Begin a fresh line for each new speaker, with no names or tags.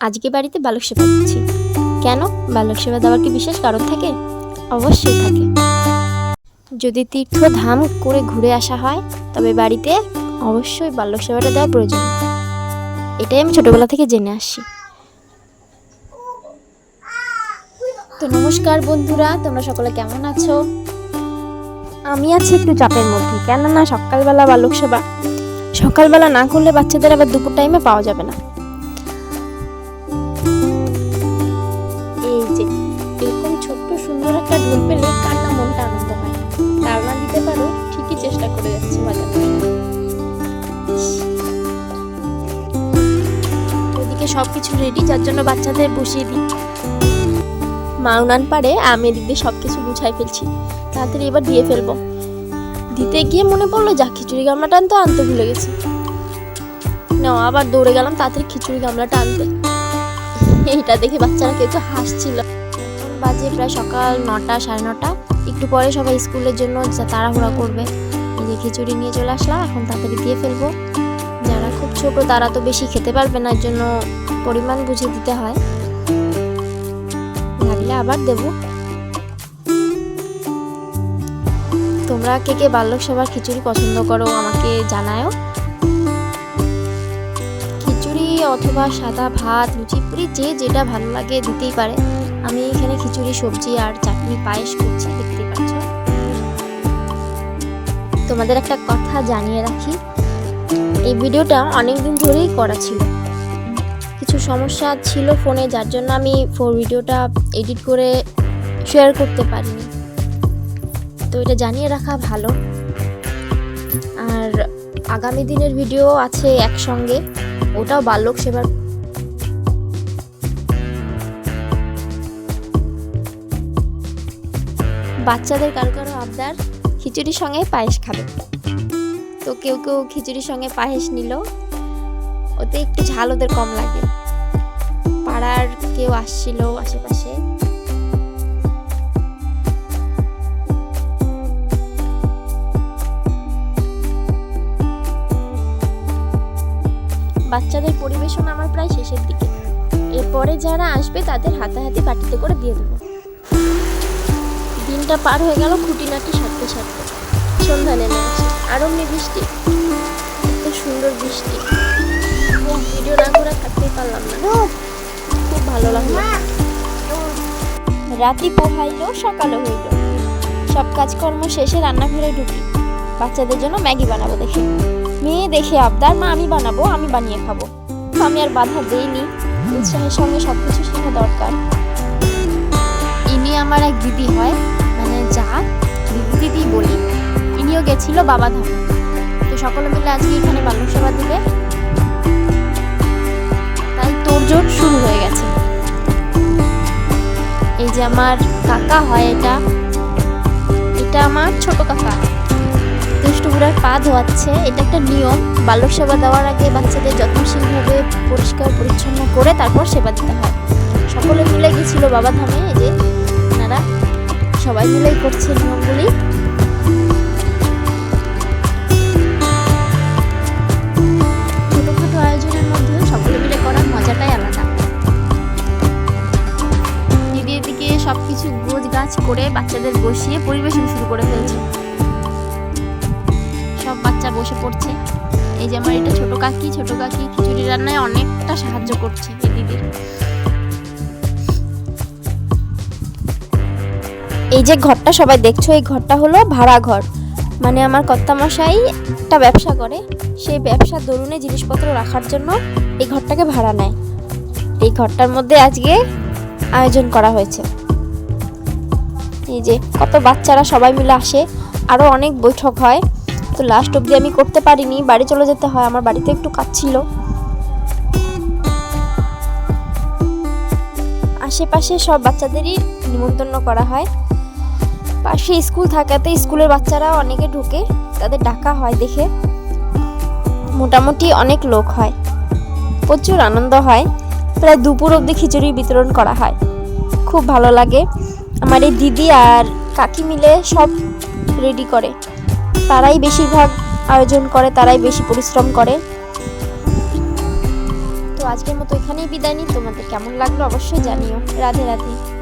আজকে বাড়িতে বালক সেবা দিচ্ছি। কেন? বালক সেবা দেওয়ার কি বিশেষ কারণ থাকে? অবশ্যই থাকে। যদি তীর্থ ধাম করে ঘুরে আসা হয়, তবে বাড়িতে অবশ্যই বাল্যক সেবাটা দেওয়া প্রয়োজন। এটাই আমি ছোটবেলা থেকে জেনে আসি তো নমস্কার বন্ধুরা, তোমরা সকলে কেমন আছো? আমি আছি একটু চাপের মধ্যে, কেননা সকালবেলা বালক সেবা। সকালবেলা না করলে বাচ্চাদের আবার দুপুর টাইমে পাওয়া যাবে না। সুন্দর পেলে কার না মনটা আনন্দ হয়। ধারণা দিতে পারো, ঠিকই চেষ্টা করে যাচ্ছে বাজাতে ওদিকে সবকিছু রেডি যার জন্য বাচ্চাদের বসিয়ে দিই। মা উনান পারে, আমি এদিক দিয়ে সব কিছু গুছাই ফেলছি। তাড়াতাড়ি এবার দিয়ে ফেলব। দিতে গিয়ে মনে পড়ল, যা খিচুড়ি গামলাটা আনতে আনতে ভুলে গেছি। না, আবার দৌড়ে গেলাম, তাড়াতাড়ি খিচুড়ি গামলাটা আনতে। এইটা দেখে বাচ্চারা কেউ কেউ হাসছিল। বাজে প্রায় সকাল নটা, সাড়ে নটা। একটু পরে সবাই স্কুলের জন্য তাড়াহুড়া করবে। এই যে খিচুড়ি নিয়ে চলে আসলাম, এখন তাড়াতাড়ি দিয়ে ফেলব। যারা খুব ছোট, তারা তো বেশি খেতে পারবে না জন্য পরিমাণ বুঝে দিতে হয়। লাগলে আবার দেবো। তোমরা কে কে বাল্যক সেবার খিচুড়ি পছন্দ করো, আমাকে জানায়ও। খিচুড়ি অথবা সাদা ভাত, লুচি, পুরি, যে যেটা ভালো লাগে দিতেই পারে। আমি এখানে খিচুড়ি, সবজি আর চাটনি পায়েস করছি দেখতে পাচ্ছ। তোমাদের একটা কথা জানিয়ে রাখি, এই ভিডিওটা অনেক দিন ধরেই করা ছিল। কিছু সমস্যা ছিল ফোনে, যার জন্য আমি ফোর ভিডিওটা এডিট করে শেয়ার করতে পারিনি। তো এটা জানিয়ে রাখা ভালো। আর আগামী দিনের ভিডিও আছে একসঙ্গে, ওটাও বাল্যক সেবার বাচ্চাদের কারও কারও আবদার খিচুড়ির সঙ্গে পায়েস খাবে। তো কেউ কেউ খিচুড়ির সঙ্গে পায়েস নিল। ওতে একটু ঝাল ওদের কম লাগে। পাড়ার কেউ আসছিল আশেপাশে। বাচ্চাদের পরিবেশন আমার প্রায় শেষের দিকে। এরপরে যারা আসবে তাদের হাতাহাতি বাটিতে করে দিয়ে দেবো। দিনটা পার হয়ে গেল খুঁটিনাটি সারতে সারতে। সন্ধ্যা নেমে আসে আর অমনি বৃষ্টি। এত সুন্দর বৃষ্টি। ভিডিও না করে থাকতেই পারলাম না। খুব ভালো লাগল। রাতি পোহাইলো সকালও হইল। সব কাজকর্ম শেষে রান্নাঘরে ঢুকি। বাচ্চাদের জন্য ম্যাগি বানাবো দেখে। মেয়ে দেখে আবদার, মা, আমি বানাবো, আমি বানিয়ে খাব। আমি আর বাধা দেইনি। উৎসাহের সঙ্গে সব কিছু শেখা দরকার। ইনি আমার এক দিদি হয়। যা দিদি বলি, ইনিও গেছিল বাবা ধাম। তো সকলে মিলে আজকে এখানে বাল্যক সেবা দিবে। তাই তোড়জোড় শুরু হয়ে গেছে। এই যে আমার কাকা হয় এটা এটা আমার ছোট কাকা। দুষ্টুপুরার পা ধোয়াচ্ছে, এটা একটা নিয়ম। বাল্যক সেবা দেওয়ার আগে বাচ্চাদের যত্নশীলভাবে পরিষ্কার, পরিচ্ছন্ন করে তারপর সেবা দিতে হয়। সকলে মিলে গেছিল বাবা ধামে, এই যে আপনারা সবাই মিলেই করছে নিয়মগুলি। ছোটখাটো আয়োজনের মধ্যেও সকলে মিলে করার মজাটাই আলাদা। দিদি এদিকে সব গোছ গাছ করে বাচ্চাদের বসিয়ে পরিবেশন শুরু করে ফেলছে। সব বাচ্চা বসে পড়ছে। এই যে আমার এটা ছোট কাকি ছোট কাকি খিচুড়ি রান্নায় অনেকটা সাহায্য করছে এই দিদির। এই যে ঘরটা সবাই দেখছ, এই ঘরটা হলো ভাড়া ঘর। মানে আমার কর্তামশাই একটা ব্যবসা করে, সেই ব্যবসার দরুনে জিনিসপত্র রাখার জন্য এই ঘরটাকে ভাড়া নেয়। এই ঘরটার মধ্যে আজকে আয়োজন করা হয়েছে। এই যে কত বাচ্চারা সবাই মিলে আসে আরও অনেক বৈঠক হয়। তো লাস্ট অবধি আমি করতে পারিনি, বাড়ি চলে যেতে হয়, আমার বাড়িতে একটু কাজ ছিল। আশেপাশে সব বাচ্চাদেরই নিমন্ত্রণ করা হয়। পাশে স্কুল থাকাতে স্কুলের বাচ্চারা অনেকে ঢুকে তাদের ডাকা হয় দেখে। মোটামুটি অনেক লোক হয়। প্রচুর আনন্দ হয়। প্রায় দুপুর অবধি খিচুড়ি বিতরণ করা হয়। খুব ভালো লাগে। আমার এই দিদি আর কাকি মিলে সব রেডি করে। তারাই বেশিরভাগ আয়োজন করে, তারাই বেশি পরিশ্রম করে। তো আজকের মতো এখানেই বিদায় নিই। তোমাদের কেমন লাগল অবশ্যই জানিও। রাধে রাধে।